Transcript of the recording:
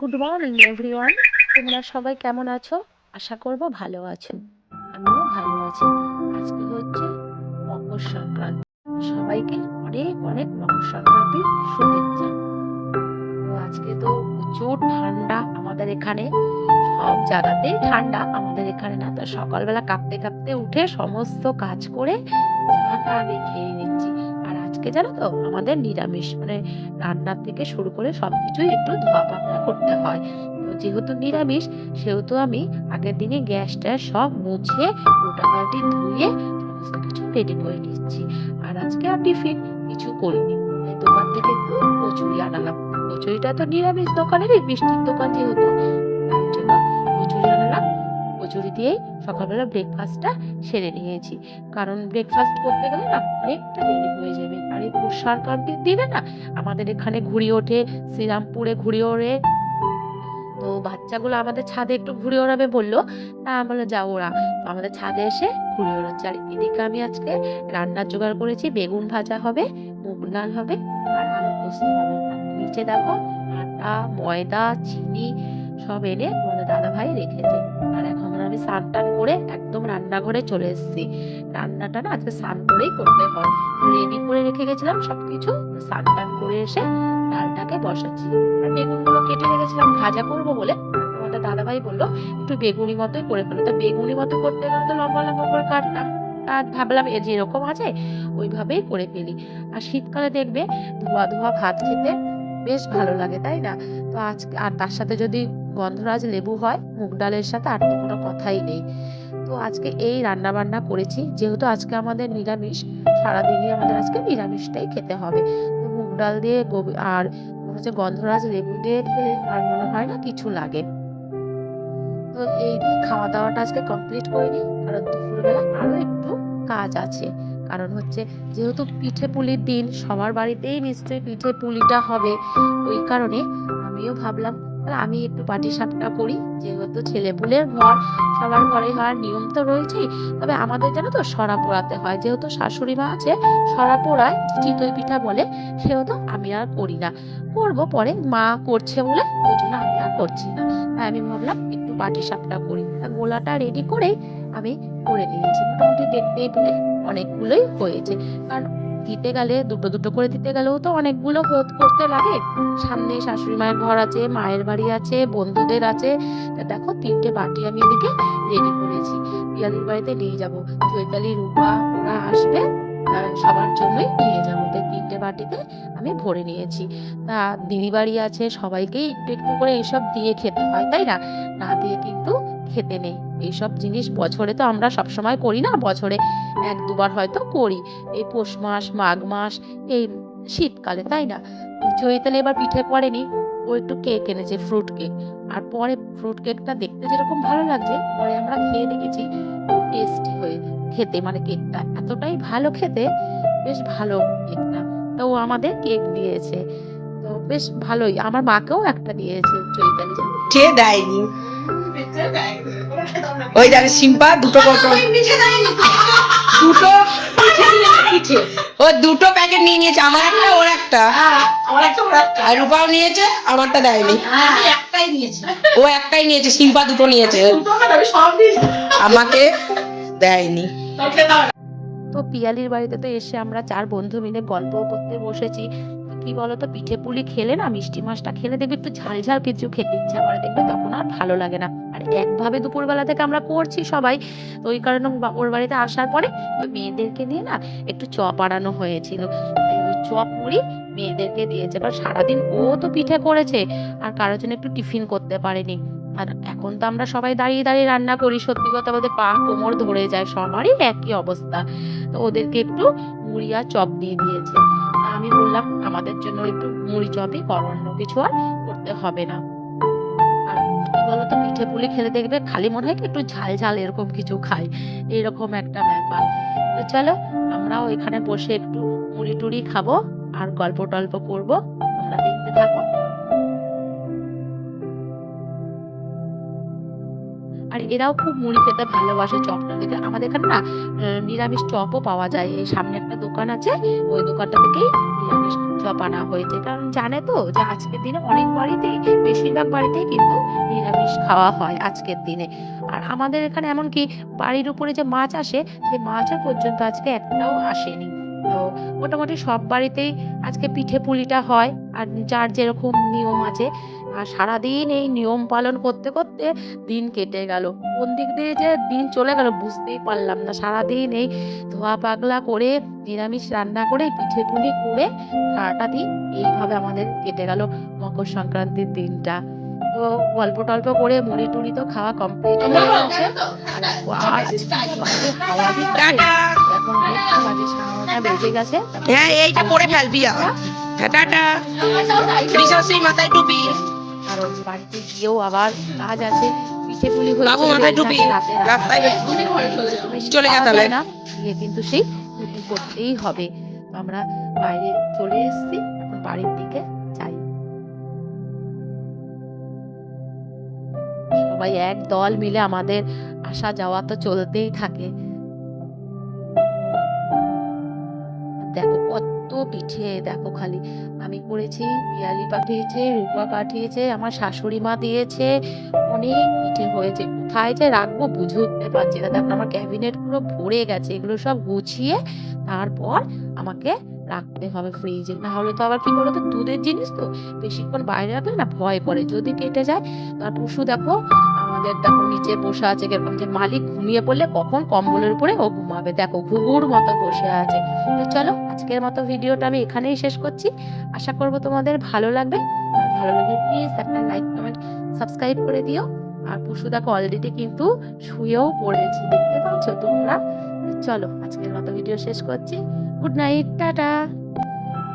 Good morning everyone তোমরা সবাই কেমন আছো? আশা করব ভালো আছো। আমিও ভালো আছি। আজকে হচ্ছে মকর সংক্রান্তি সবাইকে অনেক অনেক মকর সংক্রান্তির শুভেচ্ছা। তো আজকে তো প্রচুর ঠান্ডা আমাদের এখানে। সব জায়গাতেই ঠান্ডা আমাদের এখানে না, তো সকালবেলা কাঁপতে কাঁপতে উঠে সমস্ত কাজ করে ঠান্ডা খেয়ে নিচ্ছি। আজকে জানো তো? আমাদের নিরামিষ মানে রান্নার থেকে শুরু করে সব কিছুই একটু ধোয়া পাকড়া করতে হয়। তো যেহেতু নিরামিষ, সেহেতু আমি আগের দিনে গ্যাসটা সব মুছে মোটামুটি ধুয়ে কিছু রেডি করে নিচ্ছি। আর আজকে আর টিফিন কিছু করিনি। দোকান থেকে একটু কচুরি আনালাম। কচুরিটা তো নিরামিষ দোকানেরই, মিষ্টির দোকান যেহেতু, তাই জন্য কচুরি আনালাম। কচুরি দিয়েই সকালবেলা ব্রেকফাস্টটা সেরে নিয়েছি। কারণ ব্রেকফাস্ট করতে গেলে না অনেকটা দেরি হয়ে যাবে। আর এই পৌষ সংক্রান্তির দিনে না আমাদের এখানে ঘুড়ি ওঠে, শ্রীরামপুরে ঘুড়ি ওড়ে। তো বাচ্চাগুলো আমাদের ছাদে একটু ঘুরে ওড়াবে বলল, তা আমরা যাও ওরা। তো আমাদের ছাদে এসে ঘুরে ওড়াচ্ছে। আর এদিকে আমি আজকে রান্নার জোগাড় করেছি, বেগুন ভাজা হবে, মুগ ডাল হবে, আর আলু পোস্ত হবে। নিচে দেখো আটা, ময়দা, চিনি সব এনে আমাদের দাদা ভাই রেখেছে আর এখন আমি স্নান টান করে একদম রান্নাঘরে চলে এসেছি। রান্নাটা না আজকে স্নান করেই করতে হয়। রেডি করে রেখে গেছিলাম সবকিছু স্নান টান করে এসে ডালটাকে বসাচ্ছি। আর বেগুনগুলো কেটে রেখেছিলাম, ভাজা করব বলে। তোমাদের দাদাভাই বলল, একটু বেগুনি মতোই করে ফেলো। তা বেগুনি মতো করতে গেলে তো লম্বা লম্বা করে কাটতাম। আর ভাবলাম, এ যেরকম আছে, ওইভাবেই করে ফেলি। আর শীতকালে দেখবে, ধোয়া ধোয়া ভাত খেতে বেশ ভালো লাগে, তাই না? তো আজকে, আর তার সাথে যদি গন্ধরাজ লেবু হয়, মুগ ডালের সাথে আর তো কোনো কথাই নেই। তো আজকে এই রান্না বান্না করেছি, যেহেতু আজকে আমাদের নিরামিষ, সারাদিনই আমাদের আজকে নিরামিষটাই খেতে হবে। মুগ ডাল দিয়ে আর হচ্ছে গন্ধরাজ লেবু দিয়ে আর মনে হয় না কিছু লাগে। তো এই খাওয়া দাওয়াটা আজকে কমপ্লিট করিনি, কারণ দুপুরবেলা আরও একটু কাজ আছে। কারণ হচ্ছে যেহেতু পিঠে পুলির দিন, সবার বাড়িতেই নিশ্চয়ই পিঠে পুলিটা হবে, ওই কারণে আমিও ভাবলাম আমি একটু পাটি সাপটা করি যেহেতু ছেলে ছেলেপুলের ঘর, সবার ঘরে হওয়ার নিয়ম তো রয়েছেই। তবে আমাদের জানো তো সরা পোড়াতে হয়, যেহেতু শাশুড়ি মা আছে, সরা পোড়ায়, চিতই পিঠা বলে, সেহেতু আমি আর করি না। করব পরে, মা করছে বলে, ওই জন্য আমি আর করছি না। তাই আমি ভাবলাম একটু পাটি সাপটা করি গোলাটা রেডি করেই আমি করে নিয়েছি। মোটামুটি দেখতেই পেলে অনেকগুলোই হয়েছে। কারণ দিতে গেলে, দুটো দুটো করে দিতে গেলেও তো অনেকগুলো করতে লাগে। সামনে শাশুড়ি মায়ের ঘর আছে, মায়ের বাড়ি আছে, বন্ধুদের আছে। দেখো, তিনটে বাটি আমি এদিকে রেডি করেছি। পিয়ালির বাড়িতে নিয়ে যাব। চৈতালি, রূপা, ওরা আসবে সবার জন্যই নিয়ে যাব। তাই তিনটে বাটিতে আমি ভরে নিয়েছি। তা দিদি বাড়ি আছে, সবাইকেই একটু একটু করে এইসব দিয়ে খেতে হয়, তাই না? না দিয়ে কিন্তু খেতে নেই। এইসব জিনিস বছরে তো আমরা সবসময় করি না, বছরে এক দুবার হয়তো করি। এই পৌষ মাস, মাঘ মাস, এই শীতকালে, তাই না? চৈতালি এবার পিঠে পড়েনি, ও একটু কেক এনেছে ফ্রুট কেক আর পরে ফ্রুট কেকটা দেখতে যেরকম ভালো লাগছে, পরে আমরা খেয়ে দেখেছি, খুব টেস্টি হয়ে খেতে মানে কেকটা। এতটাই ভালো খেতে, বেশ ভালো কেকটা। তো ও আমাদের কেক দিয়েছে। তো বেশ ভালোই, আমার মাকেও একটা দিয়েছে চৈতালি। যে দেয়নি। ওই দেখ সিম্পা দুটো কত দুটো ও দুটো প্যাকেট নিয়ে নিয়েছে আমার একটা ওর একটা। আর রূপাও নিয়েছে আমারটা দেয়নি। ও একটাই নিয়েছে সিম্পা দুটো নিয়েছে। আমাকে দেয়নি। তো পিয়ালির বাড়িতে তো এসে আমরা চার বন্ধু মিলে গল্প করতে বসেছি। কি বলতো, পিঠে পুলি খেলে না মিষ্টি মাছটা খেলে দেখবে একটু ঝাল ঝাল কিছু খেতে ইচ্ছা করে, দেখবে তখন আর ভালো লাগে না। আর একভাবে দুপুরবেলা থেকে আমরা করছি সবাই, তো ওই কারণে ওর বাড়িতে আসার পরে ওই মেয়েদেরকে নিয়ে না একটু চপ আনানো হয়েছিল। চপ মুড়ি মেয়েদেরকে দিয়েছে কারণ সারাদিন ও তো পিঠে করেছে, আর কারোর জন্য একটু টিফিন করতে পারেনি। আর এখন তো আমরা সবাই দাঁড়িয়ে দাঁড়িয়ে রান্না করি, সত্যি কথা বলতে পা কোমর ধরে যায়, সবারই একই অবস্থা। তো ওদেরকে একটু মুড়ি আর চপ দিয়ে দিয়েছে। আমি বললাম, আমাদের জন্য একটু মুড়ি চপই করো, অন্য কিছু আর করতে হবে না। বলতো, পিঠে পুলি খেলে দেখবে, খালি মনে হয় একটু ঝাল ঝাল এরকম কিছু খাই এইরকম একটা ব্যাপার। তো চলো, আমরাও এখানে বসে একটু মুড়ি টুড়ি খাব। আর গল্প টল্প করব দেখতে থাকো। আর এরাও খুব মুড়ি খেতে ভালোবাসে চপটা খেতে। আমাদের এখানে না নিরামিষ চপও পাওয়া যায়। এই সামনে একটা দোকান আছে, ওই দোকানটা থেকেই নিরামিষ চপ আনা হয়েছে। কারণ জানে তো যে আজকের দিনে অনেক বাড়িতেই, বেশিরভাগ বাড়িতেই কিন্তু নিরামিষ খাওয়া হয় আজকের দিনে। আর আমাদের এখানে এমনকি বাড়ির উপরে যে মাছ আসে, সেই মাছও পর্যন্ত আজকে একটাও আসেনি। তো মোটামুটি সব বাড়িতেই আজকে পিঠে পুলিটা হয় আর যার যেরকম নিয়ম আছে আর সারাদিন এই নিয়ম পালন করতে করতে দিন কেটে গেল। কোন দিক দিয়ে যে দিন চলে গেল বুঝতেই পারলাম না। সারাদিন এই ধোয়া পাগলা করে নিরামিষ রান্না করে পিঠে পুলি করে সারাটা দিন এইভাবে আমাদের কেটে গেল মকর সংক্রান্তির দিনটা। তো গল্প টল্প করে মুড়ি টুড়ি তো খাওয়া কমপ্লিট হয়ে গেছে। আর নটা বেজে গেছে হ্যাঁ এইটা পরে ফেলবি হ্যাঁ টাটা। মাথায় টুপি। কারণ বাড়িতে গিয়েও আবার কাজ আছে। পিঠে পুলি বাবু মাথায় টুপি। রাস্তায় চলে যা তাহলে। না গিয়ে কিন্তু সেই রুটি করতেই হবে। আমরা বাইরে চলে এসেছি এখন বাড়ির দিকে যাই। সবাই এক দল মিলে আমাদের আসা যাওয়া তো চলতেই থাকে। দেখো কত পিঠে, দেখো খালি। আমি করেছি পিয়ালি পাঠিয়েছে, রূপা পাঠিয়েছে, আমার শাশুড়ি মা দিয়েছে, অনেক পিঠে হয়েছে। কোথায় যে রাখব বুঝে উঠতে পারছি না। দেখো আমার ক্যাবিনেট পুরো ভরে গেছে, এগুলো সব গুছিয়ে তারপর আমাকে রাখতে হবে ফ্রিজে না হলে তো আবার কি বলতো, দুধের জিনিস তো বেশিক্ষণ বাইরে রাখলে না ভয় করে যদি কেটে যায় তার পশু দেখো আমাদের দেখো নিচে বসে আছে কীরকম যে মালিক ঘুমিয়ে পড়লে কখন কম্বলের উপরে ও ঘুমাবে? দেখো, ঘুঘুর মতো বসে আছে। তো চলো, আজকের মতো ভিডিওটা আমি এখানেই শেষ করছি। আশা করব তোমাদের ভালো লাগবে। ভালো লাগলে প্লিজ একটা লাইক কমেন্ট সাবস্ক্রাইব করে দিও। আর পশু দেখো অলরেডি কিন্তু শুয়েও পড়েছে, দেখতে পাচ্ছ তোমরা? চলো, আজকের মতো ভিডিও শেষ করছি। Good night tata!